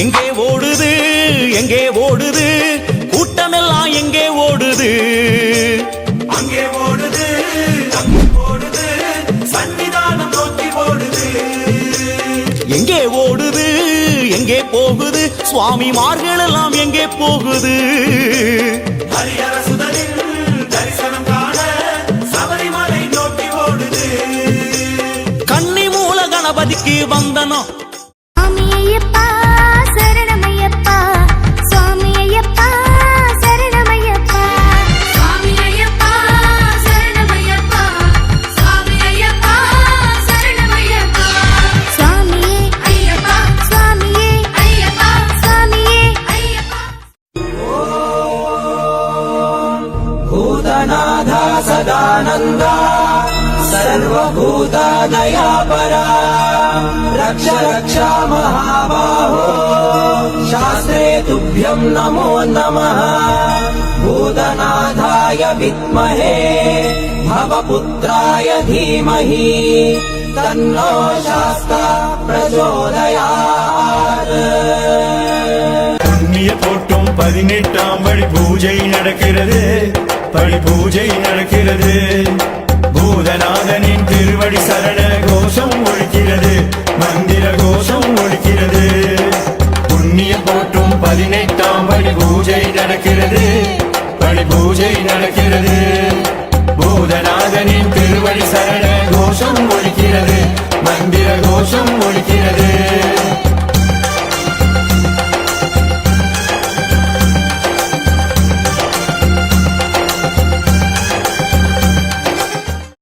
எங்கே ஓடுது? எங்கே ஓடுது? கூட்டமெல்லாம் எங்கே ஓடுது? அங்கே ஓடுது ஓடுது சன்னிதானம் நோக்கி ஓடுது. எங்கே ஓடுது? எங்கே போகுது? சுவாமி மார்கள் எல்லாம் எங்கே போகுது கன்னி மூல கணபதிக்கு வந்தனம். भूतनाथा सदानन्दा सर्वभूतादयापरा रक्ष रक्षा महाबाहो शास्त्रे तुभ्यम् नमो नमः भूतनाथाय विद्महे भवपुत्राय धीमहि तन्नो शास्ता प्रचोदयात् புண்ணிய போட்டும் பதினெட்டாம் படி பூஜை நடக்கிறது படி பூஜை நடக்கிறது. பூதநாதனின் திருவடி சரண கோஷம் ஒழிக்கிறது. மந்திர கோஷம் ஒழிக்கிறது. புண்ணிய போட்டும் பதினெட்டாம் படி பூஜை நடக்கிறது. படி பூஜை நடக்கிறது. பூதநாதனின் திருவடி சரண கோஷம் ஒழிக்கிறது. மந்திர கோஷம் ஒழிக்கிறது